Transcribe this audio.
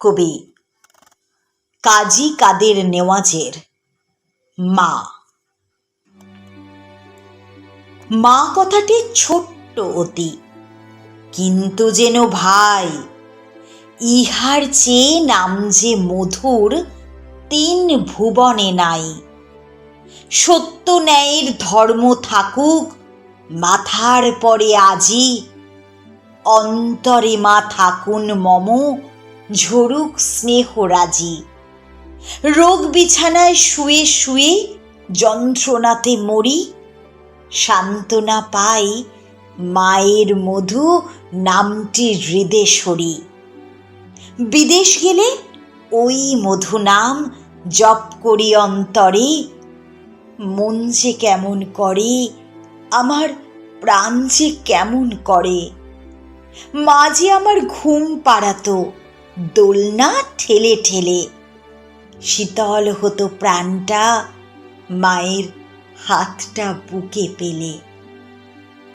কবি কাজী কাদের নেওয়াজের মা। মা কথাটি ছোট্ট অতি, কিন্তু যেন ভাই, ইহার চেয়ে নাম যে মধুর তিন ভুবনে নাই। সত্য ন্যায়ের ধর্ম থাকুক, মাথার পরে আজি, অন্তরে মা থাকুন মম ঝরুক স্নেহরাজি রোগ বিছানায় শুয়ে শুয়ে যন্ত্রণাতে মরি, সান্ত্বনা পাই মায়ের মধু নামটি হৃদে সরি। বিদেশ গেলে ওই মধু নাম জপ করি অন্তরে, মন যে কেমন করে, আমার প্রাণ যে কেমন করে। মা যে আমার ঘুম পাড়াতো দোলনা ঠেলে ঠেলে। শীতল হতো প্রাণটা মায়ের হাতটা বুকে পেলে।